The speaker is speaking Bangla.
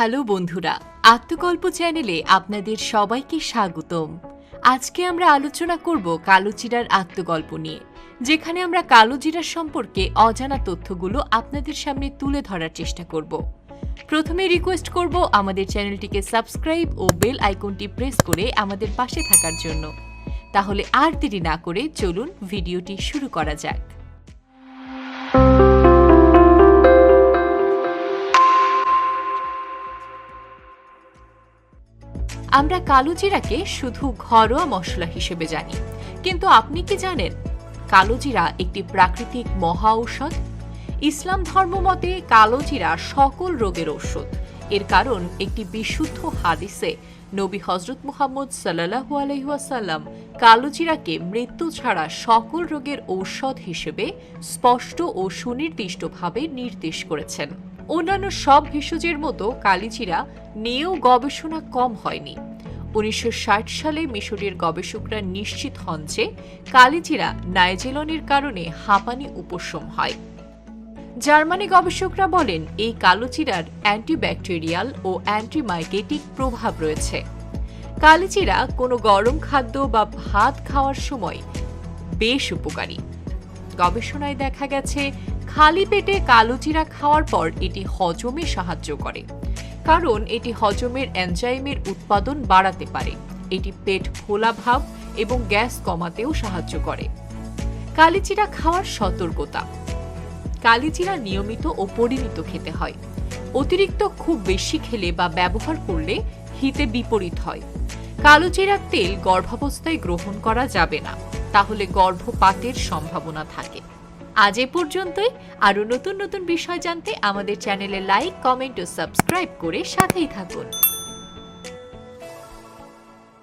হ্যালো বন্ধুরা আত্মগল্প চ্যানেলে আপনাদের সবাইকে স্বাগতম। আজকে আমরা আলোচনা করব কালোজিরার আত্মগল্প নিয়ে, যেখানে আমরা কালোজিরার সম্পর্কে অজানা তথ্যগুলো আপনাদের সামনে তুলে ধরার চেষ্টা করব। প্রথমে রিকোয়েস্ট করব আমাদের চ্যানেলটিকে সাবস্ক্রাইব ও বেল আইকনটি প্রেস করে আমাদের পাশে থাকার জন্য। তাহলে আর দেরি না করে চলুন ভিডিওটি শুরু করা যাক। আমরা কালোজিরাকে শুধু ঘরোয়া মশলা হিসেবে জানি। কিন্তু আপনি কি জানেন, কালোজিরা একটি প্রাকৃতিক মহা ঔষধ? ইসলাম ধর্ম মতে কালোজিরা সকল রোগের ঔষধ। এর কারণ একটি বিশুদ্ধ হাদিসে নবী হজরত মুহাম্মদ সাল্লাহু আলহিহাসাল্লাম কালো জিরাকে মৃত্যু ছাড়া সকল রোগের ঔষধ হিসেবে স্পষ্ট ও সুনির্দিষ্টভাবে নির্দেশ করেছেন। অন্যান্য সব ভেষজের মতো কালিজিরা নিয়েও গবেষণা কম হয়নি। উনিশশো ষাট সালে মিশরের গবেষকরা নিশ্চিত হন যে কালিজিরা নাইজেলনের কারণে হাঁপানি উপশম হয়। জার্মানি গবেষকরা বলেন, এই কালোচিরার অ্যান্টিব্যাকটেরিয়াল ও অ্যান্টিমাইকেটিক প্রভাব রয়েছে। কালিচিরা কোনো গরম খাদ্য বা ভাত খাওয়ার সময় বেশ উপকারী। গবেষণায় দেখা গেছে, খালি পেটে কালোজিরা খাওয়ার পর এটি হজমে সাহায্য করে। কারণ এটি হজমের এনজাইমের উৎপাদন বাড়াতে পারে। এটি পেট ফোলা ভাব এবং গ্যাস কমাতেও সাহায্য করে। কালিচিরা খাওয়ার সতর্কতা। কালিজিরা নিয়মিত ও পরিমিত খেতে হয়। অতিরিক্ত খুব বেশি খেলে বা ব্যবহার করলে হিতে বিপরীত হয়। কালোজিরার তেল গর্ভাবস্থায় গ্রহণ করা যাবে না, তাহলে গর্ভপাতের সম্ভাবনা থাকে। আজ এ পর্যন্তই। আরও নতুন নতুন বিষয় জানতে আমাদের চ্যানেলে লাইক, কমেন্ট ও সাবস্ক্রাইব করে সাথেই থাকুন।